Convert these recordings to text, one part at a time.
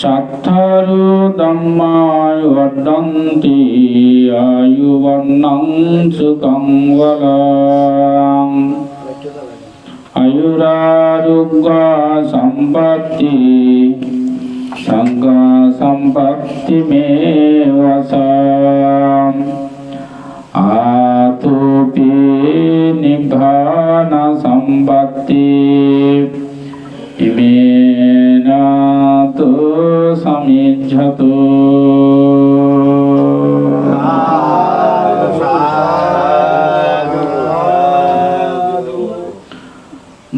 සත්තරු ධම්මාය වඩ්ඩන්ති ආයුවන්නං සුකං වලං අයුරාරුග්ගා සම්පත්ති සංඝා සම්පත්ති මේ වසං ආතුපි නිබ්බාන සම්පත්ති ඉමේ নির্যাত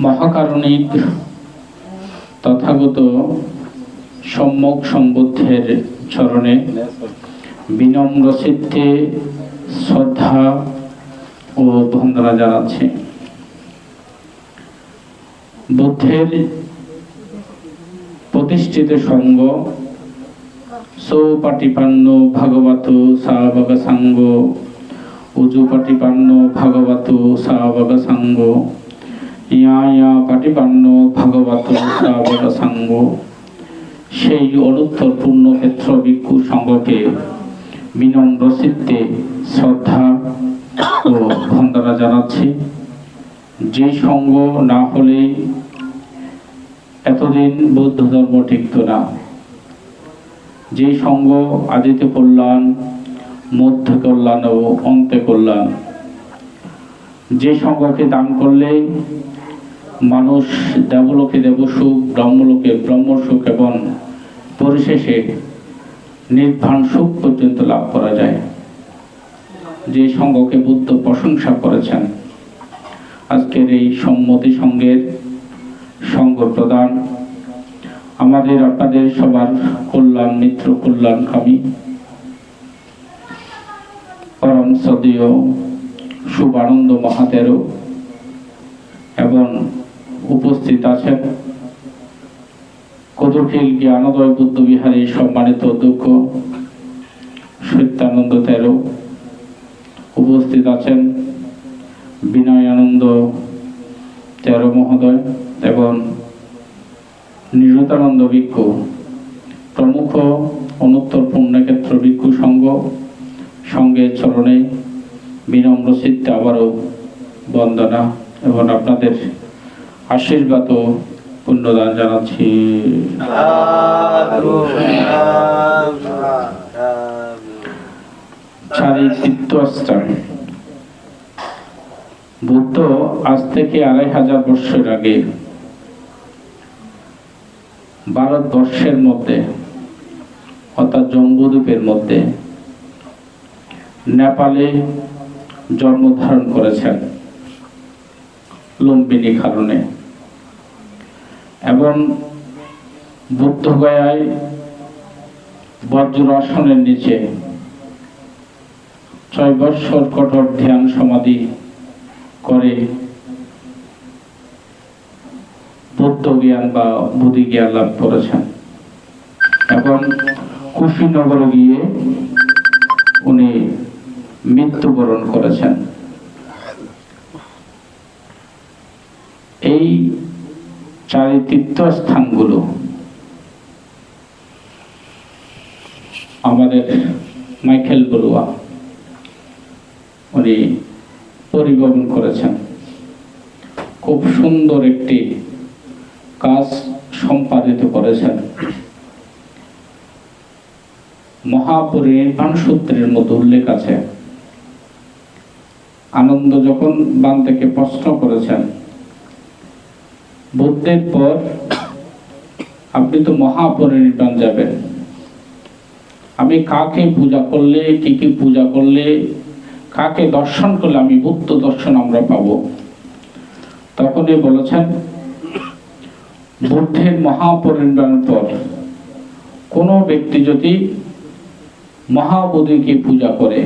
মহাকারণিক তথাগত সম্যক সম্বুদ্ধের চরণে বিনম্র সিদ্ধে শ্রদ্ধা ও বন্দনা জানাচ্ছে। বুদ্ধের প্রতিষ্ঠিত সঙ্গ সৌপাটিপান্ন ভাগবত সাবগ সাঙ্গ। উজুপাটিপান্ন ভাগবত সাবগ সাঙ্গ। ইয়া পাটিপান্ন ভাগবত সাবগ সাঙ্গ। সেই অনুত্তর পূর্ণক্ষেত্র ভিক্ষু সঙ্গকে বিনম্র চিত্তে শ্রদ্ধা ও বন্দনা জানাচ্ছি। যে সঙ্গ না হলে এতদিন বৌদ্ধ ধর্ম টিকত না। যে সঙ্গ আদিতে কল্যাণ, মধ্যে কল্যাণ ও অন্তে কল্যাণ। যে সঙ্গকে দান করলে মানুষ দেবলোকে দেবসুখ ব্রহ্মলোকে ব্রহ্মসুখ এবং পরিশেষে নির্বাণ সুখ পর্যন্ত লাভ করা যায়। যে সঙ্গকে বুদ্ধ প্রশংসা করেছেন। আজকের এই সম্মতি সঙ্গের সঙ্গ প্রদান আমাদের আপনাদের সবার কল্যাণ, মিত্র কল্যাণকামী পরম সদীয় শুভানন্দ মহাতেরও এবং উপস্থিত আছেন কদুরখিল জ্ঞানোদয় বুদ্ধ বিহারী সম্মানিত অধ্যক্ষ সত্যানন্দ তেরো। উপস্থিত আছেন বিনয় আনন্দ তেরো মহোদয় এবং নিরতানন্দ ভিক্ষু, প্রমুখ অনুত্তর পুণ্যক্ষেত্র ভিক্ষু সংঘ সঙ্গের চরণে বিনম্র চিত্তে আবারও বন্দনা এবং আপনাদের আশীর্বাদ ও পুণ্যদান জানাচ্ছি। বুদ্ধ আজ থেকে আড়াই হাজার বৎসর আগে ভারতবর্ষের মধ্যে, অর্থাৎ জম্বুদ্বীপের মধ্যে, নেপালে জন্ম ধারণ করেছেন লুম্বিনী কারণে এবং বুদ্ধগয়ায় বজ্রাসনের নিচে ছয় বৎসর কঠোর ধ্যান সমাধি করে বুদ্ধ জ্ঞান বা বুদ্ধি জ্ঞান লাভ করেছেন। এবং কুশীনগরে গিয়ে উনি মৃত্যুবরণ করেছেন। এই চারি তীর্থস্থানগুলো আমাদের মাইকেল বড়ুয়া উনি পরিবহন করেছেন। খুব সুন্দর একটি কাজ সম্পাদিত করেছেন। মহাপরিনির্বাণ সূত্রের মতো উল্লেখ আছে। আনন্দ যখন বান থেকে প্রশ্ন করেছেন, বুদ্ধের পর আপনি তো মহাপরিনির্বাণ যাবেন। আমি কাকে পূজা করলে, কি কি পূজা করলে, কাকে দর্শন করলে আমি বুদ্ধ দর্শন আমরা পাব? তখনই বলেছেন বুদ্ধের মহাপরিনির্বাণের পর কোনো ব্যক্তি যদি মহাবোধিকে পূজা করে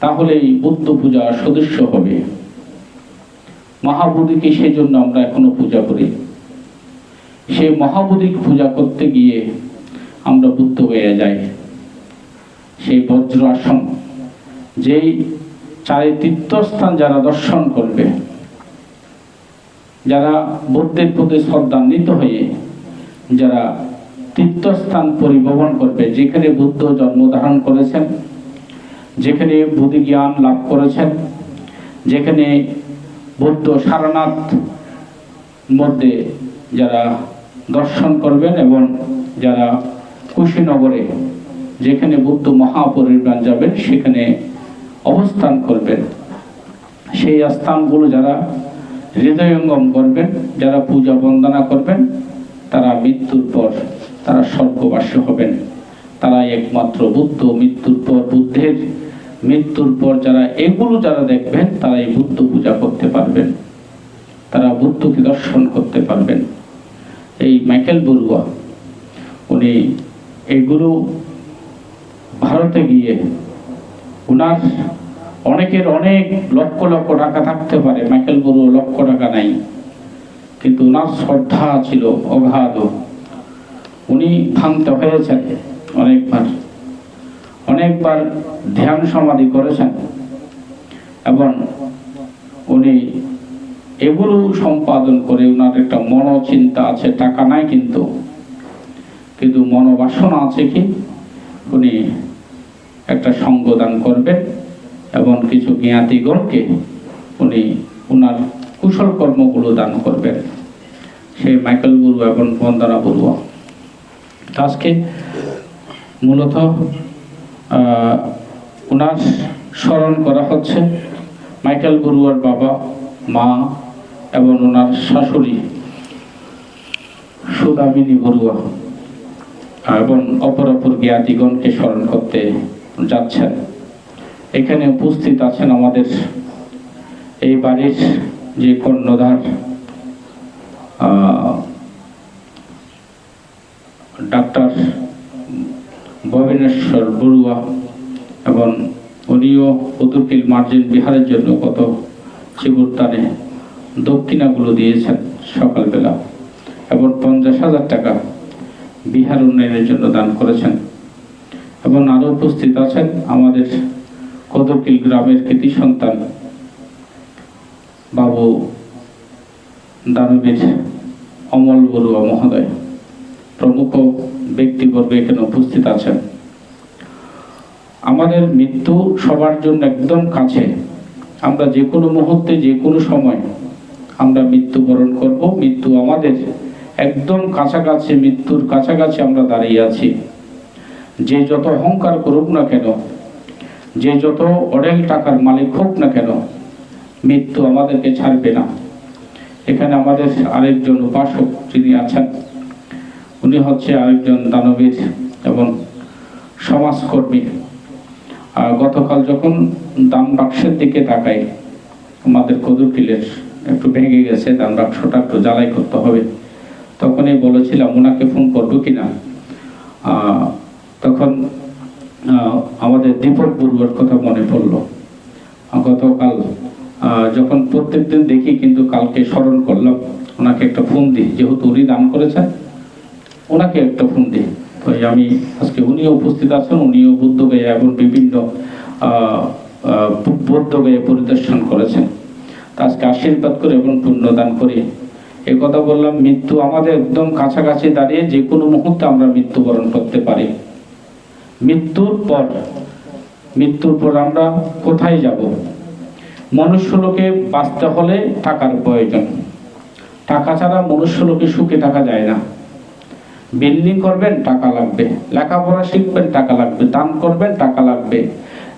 তাহলে এই বুদ্ধ পূজা সদস্য হবে। মহাবোধিকে সেই জন্য আমরা এখনও পূজা করি। সেই মহাবোধিক পূজা করতে গিয়ে আমরা বুদ্ধ হয়ে যাই। সেই বজ্র আসন যেই চারি তীর্থস্থান যারা দর্শন করবে যারা বুদ্ধের প্রতি শ্রদ্ধান্বিত হয়ে যারা তীর্থস্থান পরিভ্রমণ করবে, যেখানে বুদ্ধ জন্মধারণ করেছেন, যেখানে বুদ্ধি জ্ঞান লাভ করেছেন, যেখানে বুদ্ধ সারনাথ মধ্যে যারা দর্শন করবেন এবং যারা কুশীনগরে যেখানে বুদ্ধ মহাপরিনির্বাণ যাবেন, সেখানে অবস্থান করবেন। সেই স্থানগুলো যারা হৃদয়ঙ্গম করবেন, যারা পূজা বন্দনা করবেন, তারা মৃত্যুর পর তারা স্বর্গবাসী হবেন। তারা একমাত্র বুদ্ধ মৃত্যুর পর বুদ্ধের। মৃত্যুর পর যারা এগুলো যারা দেখবেন তারা এই বুদ্ধ পূজা করতে পারবেন। তারা বুদ্ধকে দর্শন করতে পারবেন। এই মাইকেল বড়ুয়া, উনি এগুলো ভারতে গিয়ে উনার অনেকের অনেক লক্ষ লক্ষ টাকা থাকতে পারে। মাইকেল বড়ুয়া লক্ষ টাকা নাই। কিন্তু ওনার শ্রদ্ধা ছিল অগাধ উনি ভাঙত হয়েছেন অনেকবার। অনেকবার ধ্যান সমাধি করেছেন। এবং উনি এগুলো সম্পাদন করে ওনার একটা মনোচিন্তা আছে, টাকা নাই কিন্তু। কিন্তু মনোবাসনা আছে কি? উনি একটা সঙ্গদান করবেন। এবং কিছু জ্ঞাতিগণকে উনি ওনার কুশল কর্মগুলো দান করবেন। সেই মাইকেল গুরু এবং বন্দনা তো আজকে মূলত ওনার স্মরণ করা হচ্ছে মাইকেল বড়ুয়ার বাবা, মা এবং ওনার শাশুড়ি সুদামিনী বড়ুয়া এবং অপর অপর জ্ঞাতিগণকে স্মরণ করতে যাচ্ছেন। এখানে উপস্থিত আছেন আমাদের এই বাড়ির যে কর্ণধার ডাক্তার ভবেনেশ্বর বড়ুয়া এবং উনিও উদুপিল মার্জিন বিহারের জন্য কত শিবুরদানে দক্ষিণাগুলো দিয়েছেন সকালবেলা এবং পঞ্চাশ হাজার টাকা বিহার উন্নয়নের জন্য দান করেছেন এবং আরও উপস্থিত আছেন আমাদের কদরকিল গ্রামের কৃতি সন্তান বাবু দানবীর অমল বড়ুয়া মহোদয়, প্রমুখ ব্যক্তিবর্গ এখানে উপস্থিত আছেন। আমাদের মৃত্যু সবার জন্য একদম কাছে। আমরা যে কোনো মুহূর্তে, যে কোনো সময় আমরা মৃত্যুবরণ করব। মৃত্যু আমাদের একদম কাছাকাছি, মৃত্যুর কাছাকাছি আমরা দাঁড়িয়ে আছি। যে যত অহংকার করুক না কেন যে যত অডেল টাকার মালিক হোক না কেন, মৃত্যু আমাদেরকে ছাড়বে না। এখানে আমাদের আরেকজন উপাসক যিনি আছেন, উনি হচ্ছে আরেকজন দানবীর এবং সমাজকর্মী। গতকাল যখন দান বাক্সের দিকে তাকাই, আমাদের কদুরকিলের একটু ভেঙে গেছে দান বাক্সটা একটু জ্বালাই করতে হবে। তখনই বলেছিলাম, ওনাকে ফোন করব কিনা তখন আমাদের দীপক বড়ুয়ার কথা মনে পড়ল। গতকাল যখন প্রত্যেকদিন দেখি কিন্তু কালকে স্মরণ করলাম, ওনাকে একটা ফোন দিই। যেহেতু উনি দান করেছেন, ওনাকে একটা ফোন দিই। এই আমি আজকে উনিও উপস্থিত আছেন, উনিও বুদ্ধগয়া এবং বিভিন্ন বুদ্ধগয়া পরিদর্শন করেছেন। আজকে আশীর্বাদ করে এবং পুণ্যদান করি। এই কথা বললাম, মৃত্যু আমাদের একদম কাছাকাছি দাঁড়িয়ে যে কোনো মুহূর্তে আমরা মৃত্যুবরণ করতে পারি। মৃত্যুর পর মৃত্যুর পর আমরা কোথায় যাব? মনুষ্য লোকে বাঁচতে হলে টাকার প্রয়োজন। টাকা ছাড়া মনুষ্য লোকে সুখে থাকা যায় না। বিল্ডিং করবেন, টাকা লাগবে। লেখাপড়া শিখবেন, টাকা লাগবে। দান করবেন, টাকা লাগবে।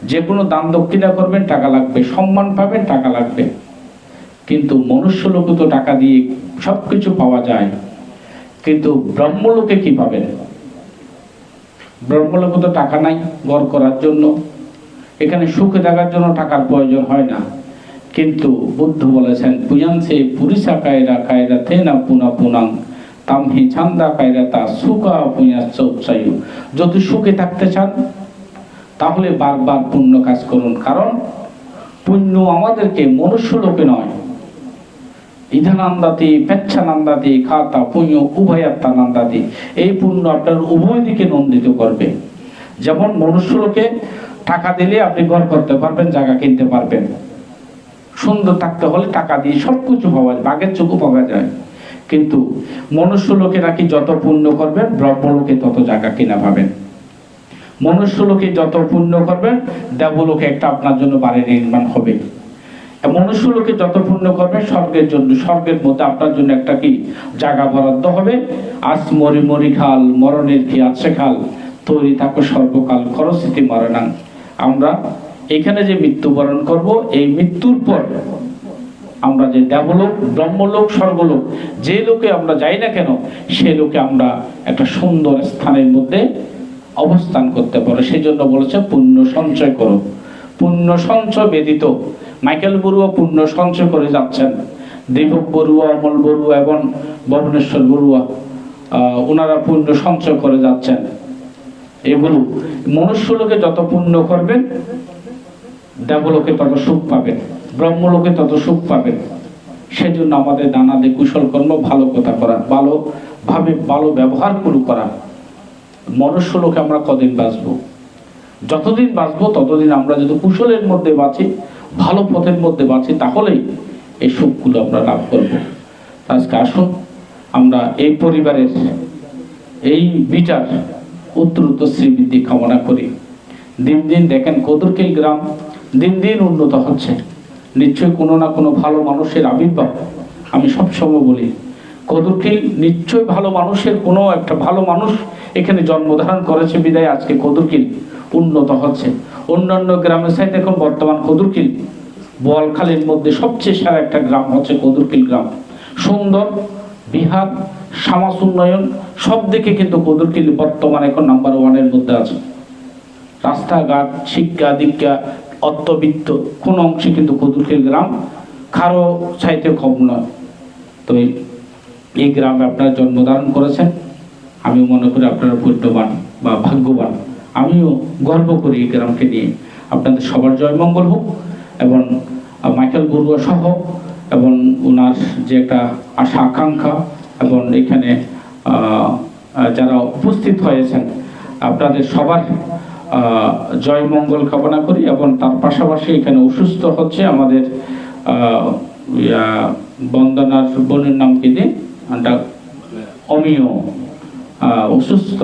যে কোনো দান দক্ষিণা করবেন, টাকা লাগবে। সম্মান পাবেন, টাকা লাগবে। কিন্তু মনুষ্য লোকে তো টাকা দিয়ে সব কিছু পাওয়া যায়। কিন্তু ব্রহ্মলোকে কি পাবেন? ব্রহ্মলোকে তো টাকা নাই গড় করার জন্য। এখানে সুখে থাকার জন্য টাকার প্রয়োজন হয় না। কিন্তু বুদ্ধ বলেছেন, পুজানসে পুরিসা কায়রা কায়রা থে না পুনা পুনাং, তামহি ছান্দা কায়রা তা সুখা পুঁয়া চৌচায়ু যদি সুখে থাকতে চান, তাহলে বারবার পুণ্য কাজ করুন। কারণ পুণ্য আমাদেরকে মনুষ্য লোকে নয় ইধানন্দাতি, পেচ্ছানন্দাতি, খাতা, পুণ্য, উভয়াত্মানন্দাতি। এই পুণ্য আপনার উভয় দিকে নন্দিত করবে। যেমন মনুষ্য লোকে টাকা দিলে আপনি ঘর করতে পারবেন, জায়গা কিনতে পারবেন। সুন্দর থাকতে হলে টাকা দিয়ে সব কিছু পাওয়া যায়, বাঘের চোখও পাওয়া যায়। কিন্তু মনুষ্য লোকে নাকি যত পুণ্য করবেন, ব্রহ্মলোকে তত জায়গা কিনা পাবেন। মনুষ্য লোকে যত পুণ্য করবেন, দেবলোকে একটা আপনার জন্য বাড়ি নির্মাণ হবে। মনুষ্য লোকে যত পুণ্য করবে, স্বর্গের জন্য, স্বর্গের মধ্যে আপনার জন্য একটা কি? জায়গা বরাদ্দ হবে। আজ মরি মরি খাল, মরণের কি আছে খাল, তৈরি থাকো সর্বকাল খরস্মৃতি মরণাং। আমরা এখানে যে মৃত্যুবরণ করব, এই মৃত্যুর পর আমরা যে দেবলোক, ব্রহ্মলোক, স্বর্গলোক, যে লোকে আমরা যাই না কেন, সে লোকে আমরা একটা সুন্দর স্থানের মধ্যে অবস্থান করতে পারো সেই জন্য বলেছে, পুণ্য সঞ্চয় করো। পুণ্য সঞ্চয় ব্যতীত মাইকেল বড়ুয়া পুণ্য সঞ্চয় করে যাচ্ছেন। দীপক বড়ুয়া, অমল বড়ুয়া এবং ভবনেশ্বর বড়ুয়া ওনারা পুণ্য সঞ্চয় করে যাচ্ছেন। এগুলো মনুষ্য লোকে যত পুণ্য করবেন দেবলোকে তত সুখ পাবেন ব্রহ্মলোকে তত সুখ পাবেন সেজন্য আমাদের নানাদে কুশল কর্ম ভালো কথা করা, ভালো ভাবে ভালো ব্যবহার করা। মনুষ্য লোকে আমরা কদিন বাঁচবো? যতদিন বাঁচবো, ততদিন আমরা যদি কুশলের মধ্যে বাঁচি ভালো পথের মধ্যে বাঁচি, তাহলেই এই সুখগুলো আমরা লাভ করব। আজকে আসুন, আমরা এই পরিবারের এই বিচার উত্তরোত্তর শ্রীবৃদ্ধি কামনা করি। দিন দিন দেখেন কদরকিল গ্রাম দিন দিন উন্নত হচ্ছে। নিশ্চয়ই কোনো না কোনো ভালো মানুষের আবির্ভাব। আমি সবসময় বলি, কদরকিল নিশ্চয়ই ভালো মানুষের কোনো একটা ভালো মানুষ এখানে জন্মধারণ করেছে, বিদায় আজকে কদরকিল উন্নত হচ্ছে। অন্যান্য গ্রামের সাইড এখন বর্তমান কদরকিল। বোয়ালখালীর মধ্যে সবচেয়ে সেরা একটা গ্রাম হচ্ছে কদুরকিল গ্রাম। সুন্দর, বিহার সমাজ উন্নয়ন, সব দিকে কিন্তু কদুরকিল বর্তমানে এখন নাম্বার ওয়ানের মধ্যে আছে। রাস্তাঘাট, শিক্ষা, দীক্ষা, অর্থবিত্ত, কোন অংশে কিন্তু কদুরখিল গ্রাম কারও চাইতে কম নয়। তো এই- এই গ্রামে আপনারা জন্মধারণ করেছেন। আমি মনে করি আপনারা পুণ্যবান বা ভাগ্যবান। আমিও গর্ব করি এই গ্রামকে নিয়ে। আপনাদের সবার জয় মঙ্গল হোক এবং মাইকেল বড়ুয়া সহ এবং ওনার যে একটা আশা, আকাঙ্ক্ষা এবং এখানে যারা উপস্থিত হয়েছেন, আপনাদের সবার জয় মঙ্গল কামনা করি এবং তার পাশাপাশি এখানে অসুস্থ হচ্ছে আমাদের বন্দনার বোনের নাম কি দিন অমিয়। অসুস্থ।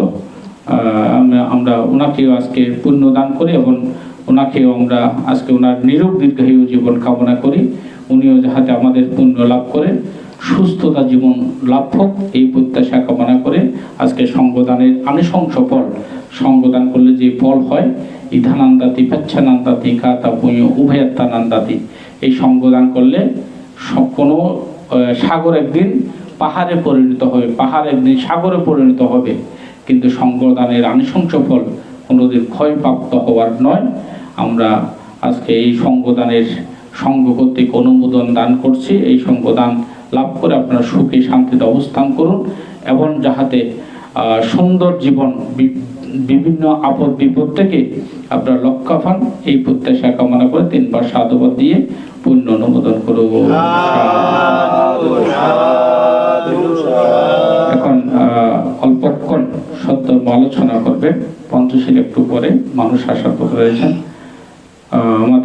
আমরা- ওনাকেও আজকে পুণ্য দান করি এবং ওনাকেও আমরা আজকে ওনার নিরোগ দীর্ঘায়ু জীবন কামনা করি। উনিও যাহাতে আমাদের পুণ্য লাভ করে, সুস্থতা জীবন লাভ হোক, এই প্রত্যাশা কামনা করে আজকে সঙ্গদানের আনুষঙ্গ ফল সঙ্গদান করলে যে ফল হয়, ইধানান্দাতি, পেচ্ছানান্দাতি, কাতা পুণ্য, উভয়াত্মানান্দাতি, এই সঙ্গদান করলে কোনো সাগর একদিন পাহাড়ে পরিণত হবে, পাহাড় একদিন সাগরে পরিণত হবে। কিন্তু সঙ্গদানের আনুষঙ্গ ফল কোনোদিন ক্ষয়প্রাপ্ত হওয়ার নয়। আমরা আজকে এই সঙ্গদানের সঙ্গ কর্তৃক অনুমোদন দান করছি। এই সঙ্গদান লাভ করে আপনারা সুখে শান্তিতে অবস্থান করুন এবং যাহাতে সুন্দর জীবন বিভিন্ন আপদ বিপদ থেকে আপনারা লক্ষ্য পান এই প্রত্যাশা কামনা করে তিনবার সাধুবাদ দিয়ে পুণ্য অনুমোদন করব। এখন অল্পক্ষণ সত্য আলোচনা করবে। পঞ্চশীল একটু পরে মানুষ আশা করে রয়েছেন আমাদের